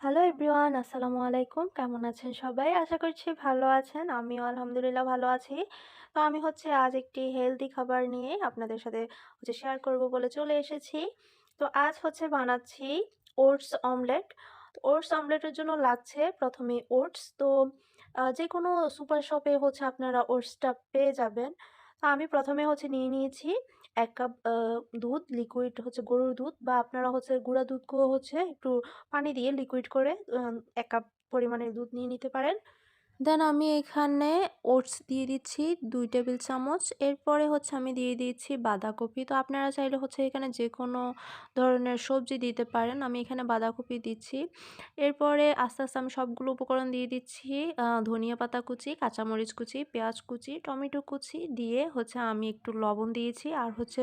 Hello everyone আসসালামু আলাইকুম কেমন আছেন সবাই? আশা করছি ভালো আছেন। আমিও আলহামদুলিল্লাহ ভালো আছি। তো আমি হচ্ছে আজ একটি হেলদি খাবার নিয়ে আপনাদের সাথে হচ্ছে শেয়ার করব বলে চলে এসেছি। তো আজ হচ্ছে বানাচ্ছি ওটস অমলেট ওটস অমলেটের জন্য লাগছে প্রথমে ওটস তো যে কোনো সুপার শপে হচ্ছে আপনারা ওটসটা পেয়ে যাবেন। তো আমি প্রথমে হচ্ছে নিয়ে নিয়েছি এক কাপ দুধ লিকুইড হচ্ছে গরুর দুধ বা আপনারা হচ্ছে গুঁড়া দুধকেও হচ্ছে একটু পানি দিয়ে লিকুইড করে এক কাপ পরিমাণের দুধ নিয়ে নিতে পারেন। দেন আমি এখানে ওটস দিয়ে দিচ্ছি দুই টেবিল চামচ। এরপরে হচ্ছে আমি দিয়ে দিচ্ছি বাঁধাকপি। তো আপনারা চাইলে হচ্ছে এখানে যে কোনো ধরনের সবজি দিতে পারেন। আমি এখানে বাঁধাকপি দিচ্ছি। এরপরে আস্তে আস্তে আমি সবগুলো উপকরণ দিয়ে দিচ্ছি ধনিয়া পাতা কুচি, কাঁচামরিচ কুচি, পেঁয়াজ কুচি, টমেটো কুচি দিয়ে হচ্ছে আমি একটু লবণ দিয়েছি। আর হচ্ছে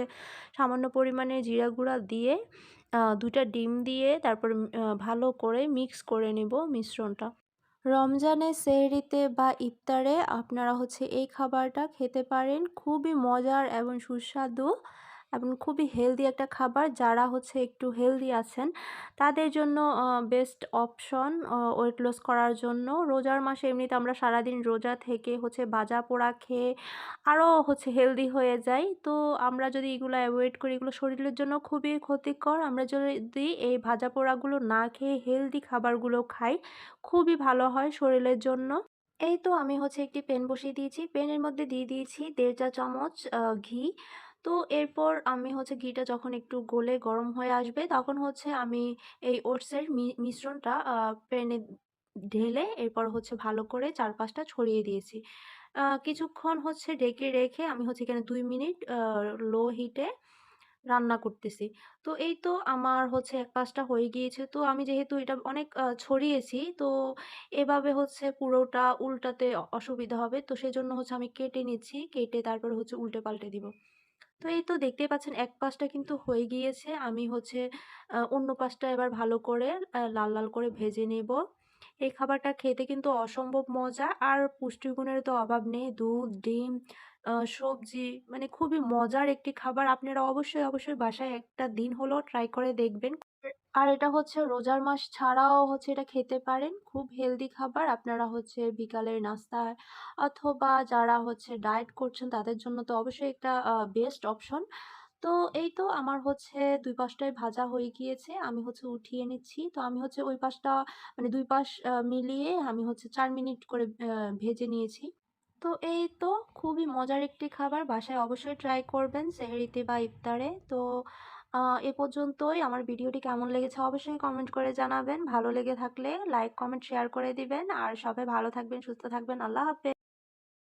সামান্য পরিমাণে জিরা গুঁড়া দিয়ে দুইটা ডিম দিয়ে তারপর ভালো করে মিক্স করে নেব মিশ্রণটা। রমজানে সেহরিতে বা ইফতারে আপনারা হচ্ছে এই খাবারটা খেতে পারেন। খুবই মজার এবং সুস্বাদু। এবং খুবই হেলদি একটা খাবার যারা হচ্ছে একটু হেলদি আছেন, তাদের জন্য বেস্ট অপশন ওয়েট লস করার জন্য। রোজার মাসে এমনিতে আমরা সারাদিন রোজা থেকে হচ্ছে ভাজা পোড়া খেয়ে আরও হচ্ছে হেলদি হয়ে যাই। তো আমরা যদি এগুলো অ্যাভয়েড করি, এগুলো শরীরের জন্য খুবই ক্ষতিকর। আমরা যদি এই ভাজা পোড়াগুলো না খেয়ে হেলদি খাবারগুলো খাই, খুবই ভালো হয় শরীরের জন্য। এই তো আমি হচ্ছে একটি প্যান বসিয়ে দিয়েছি। প্যানের মধ্যে দিয়ে দিয়েছি দেড় চা চামচ ঘি। তো এরপর আমি হচ্ছে ঘিটা যখন একটু গলে গরম হয়ে আসবে, তখন হচ্ছে আমি এই ওটসের মিশ্রণটা প্যানে ঢেলে এরপর হচ্ছে ভালো করে চারপাশটা ছড়িয়ে দিয়েছি। কিছুক্ষণ হচ্ছে ডেকে রেখে আমি হচ্ছে এখানে দুই মিনিট লো হিটে রান্না করতেছি। তো এই তো আমার হচ্ছে এক পাশটা হয়ে গিয়েছে। তো আমি যেহেতু এটা অনেক ছড়িয়েছি, তো এভাবে হচ্ছে পুরোটা উল্টাতে অসুবিধা হবে। তো সেজন্য হচ্ছে আমি কেটে নিচ্ছি, কেটে তারপর হচ্ছে উল্টে পাল্টে দিব। তো এই তো দেখতেই পাচ্ছেন এক পাশটা কিন্তু হয়ে গিয়েছে। আমি হচ্ছে অন্য পাশটা এবার ভালো করে লাল লাল করে ভেজে নেব। এই খাবারটা খেতে কিন্তু অসম্ভব মজা। আর পুষ্টিগুণের তো অভাব নেই। দুধ, ডিম সবজি মানে খুবই মজার একটি খাবার। আপনারা অবশ্যই অবশ্যই বাসায় একটা দিন হলো ট্রাই করে দেখবেন। আর এটা হচ্ছে রোজার মাস ছাড়াও হচ্ছে এটা খেতে পারেন। খুব হেলদি খাবার। আপনারা হচ্ছে বিকালের নাস্তায় অথবা যারা হচ্ছে ডায়েট করছেন তাদের জন্য তো অবশ্যই একটা বেস্ট অপশন তো এই তো আমার হচ্ছে দুই পাশটাই ভাজা হয়ে গিয়েছে। আমি হচ্ছে উঠিয়ে নিচ্ছি। তো আমি হচ্ছে ওই পাশটা মানে দুই পাশ মিলিয়ে আমি হচ্ছে চার মিনিট করে ভেজে নিয়েছি। তো এই তো খুবই মজার একটি খাবার। বাসায় অবশ্যই ট্রাই করবেন সেহরিতে বা ইফতারে। তো এ পর্যন্তই। আমার ভিডিওটি কেমন লেগেছে অবশ্যই কমেন্ট করে জানাবেন। ভালো লেগে থাকলে লাইক, কমেন্ট, শেয়ার করে দিবেন। আর সবাই ভালো থাকবেন, সুস্থ থাকবেন। আল্লাহ হাফেজ।